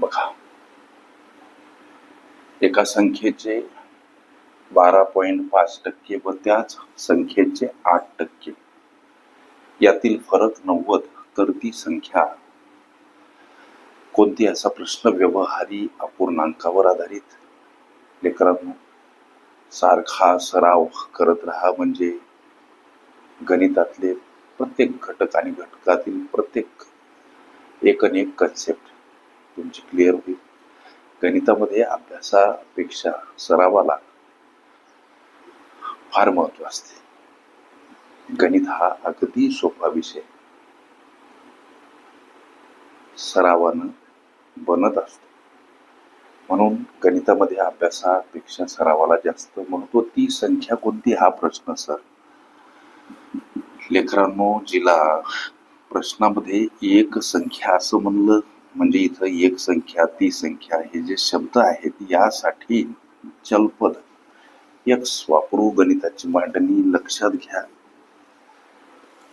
बघा. एका संख्येचे बारा पॉइंट पाच टक्के व त्याच संख्येचे आठ टक्के. यातील फरक नव्वद तर ती संख्या कोणती? असा प्रश्न व्यवहारी अपूर्णांकावर आधारित. लेकरांनो सारखा सराव करत राहा म्हणजे गणितातले प्रत्येक घटक आणि घटकातील प्रत्येक एक एक कन्सेप्ट तुमची क्लिअर होईल. गणितामध्ये अभ्यासापेक्षा सरावाला फार महत्त्व असते. गणित हा अगदी सोपा विषय. सरावानं बनत असतो. म्हणून गणितामध्ये अभ्यासापेक्षा सरावाला जास्त महत्त्व ती संख्या कोणती? हा प्रश्न सर. लेकरांनो जिला प्रश्नामध्ये एक संख्या असं म्हणलं म्हणजे इथं एक संख्या ती संख्या हे जे शब्द आहेत यासाठी चलपद यक्स वापरू गणिताची मांडणी लक्षात घ्या.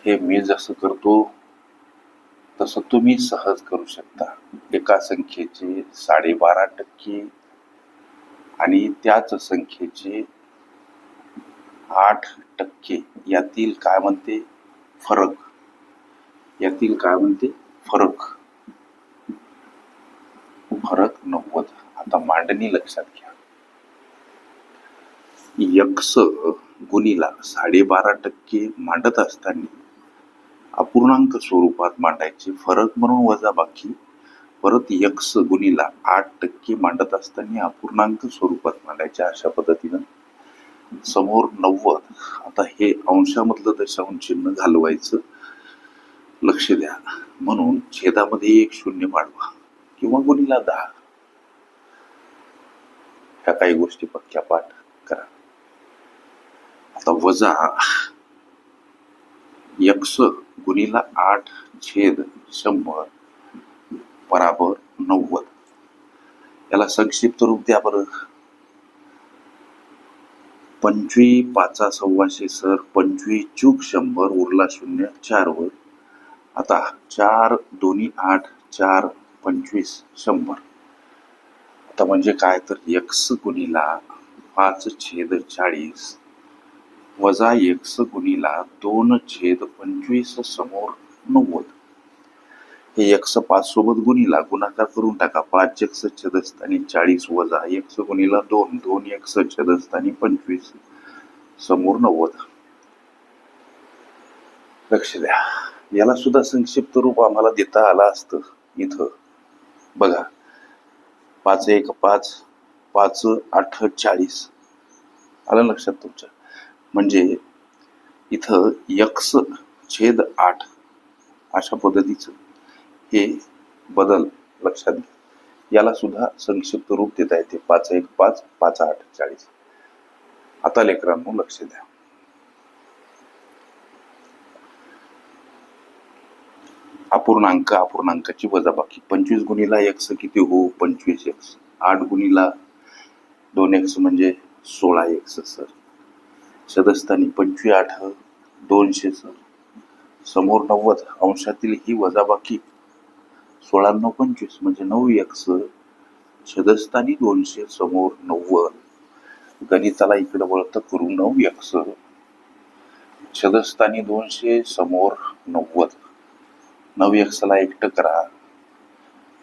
हे मी जसं करतो तसं तुम्ही सहज करू शकता. एका संख्येचे साडेबारा टक्के आणि त्याच संख्येचे आठ टक्के. यातील काय म्हणते? फरक. यातील काय म्हणते? फरक फरक नव्वद आता मांडणी लक्षात घ्या. यक्ष गुणीला साडेबारा टक्के मांडत असताना अपूर्णांक स्वरूपात मांडायचे फरक म्हणून वजा बाकी. परत यक्ष गुणीला आठ टक्के मांडत असताना अपूर्णांक स्वरूपात मांडायचे अशा पद्धतीनं समोर नव्वद. आता हे अंशामधलं दशांश चिन्ह घालवायचं. लक्ष द्या. म्हणून छेदामध्ये एक शून्य वाढवा किंवा गुणीला दहा. ह्या काही गोष्टी पक्क्या पाठ करा. आता वजा यक्स गुणीला आठ छेद शंभर बराबर नव्वद. याला संक्षिप्त रूप द्या बरं. पंचवी पाचा सव्वाशे सर पंचवी चूक शंभर उरला शून्य चार वर. आता चार दोन्ही आठ चार पंचवीस शंभर. आता म्हणजे काय तर यक्स गुणीला पाच छेद चाळीस वजा एक्स गुणीला दोन छेद पंचवीस समोर नव्वद. हे एक्स पाच सोबत गुणीला गुणाकार करून टाका. पाच एक्स छेदस्थानी चाळीस वजा एक्स गुणीला दोन. दोन एक्स छेदस्थानी पंचवीस समोर नव्वद. लक्ष द्या. याला सुद्धा संक्षिप्त रूप आम्हाला देता आला असतं इथं. बघा. पाच एक पाच पाच आठ चाळीस. आलं लक्षात तुमच्या? म्हणजे इथं यक्स छेद आठ अशा पद्धतीचं हे बदल लक्षात घ्या. याला सुद्धा संक्षिप्त रूप देता येते. पाच एक पाच पाच आठ चाळीस. आता लेकरांनो लक्ष द्या. अपूर्णांक अपूर्णांकाची वजाबाकी. पंचवीस गुणीला एक्स किती हो पंचवीस एक्स आठ गुणीला दोन एक्स म्हणजे सोळा एक्स सर. सदस्थानी पंचवी आठ दोनशे सर. समोर नव्वद अंशातील ही वजाबाकी. सोळा नऊ पंचवीस म्हणजे नऊ एक्स छदस्थानी दोनशे समोर नव्वद. गणिताला इकडे वळत करू नऊ एक्स छदस्थानी दोनशे समोर नव्वद. नऊ एक्सला एकटं करा.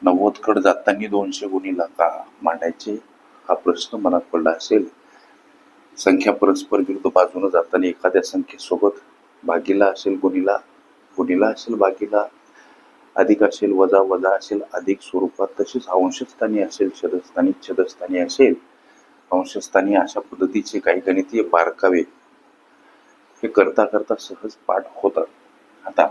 नव्वदकडे जाताना दोनशे गुणीला का? मांडायचे हा प्रश्न मनात पडला असेल. संख्या परस्पर विरुद्ध बाजूने जाताना एखाद्या संख्येसोबत भागीला असेल गुणीला गुणीला असेल भागीला अधिक असेल वजा वजा असेल अधिक स्वरूपात तसेच अंशस्थानी असेल छदस्थानी छदस्थानी असेल अंशस्थानी अशा पद्धतीचे काही गणितीय बारकावे हे करता करता सहज पाठ होतात. आता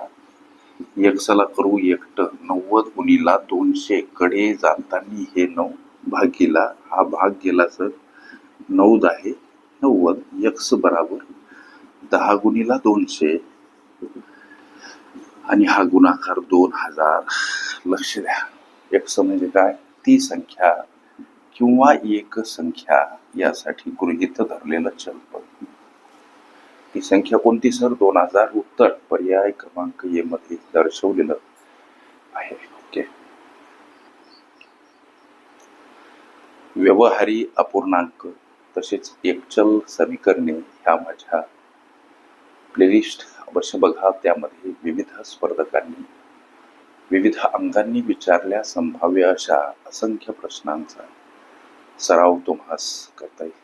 एक्सला करू एकट. नव्वद गुणीला दोनशे कडे जाताना हे नऊ भागीला हा भाग गेला सर नऊ आहे नव्वद यक्स बराबर दहा गुणीला दोनशे. आणि हा गुणाकार दोन हजार. लक्ष द्या. यक्स म्हणजे काय? ती संख्या किंवा एक संख्या यासाठी गृहित धरलेलं चलपद. ती संख्या कोणती सर? दोन हजार उत्तर पर्याय क्रमांक ए मध्ये दर्शवलेलं आहे. ओके. व्यवहारी अपूर्णांक तसेच एकचल समीकरणे ह्या माझ्या प्लेलिस्ट अवश्य बघा. त्यामध्ये विविध स्पर्धकांनी विविध अंगांनी विचारल्या संभाव्य अशा असंख्य प्रश्नांचा सराव तुम्हास करता येईल.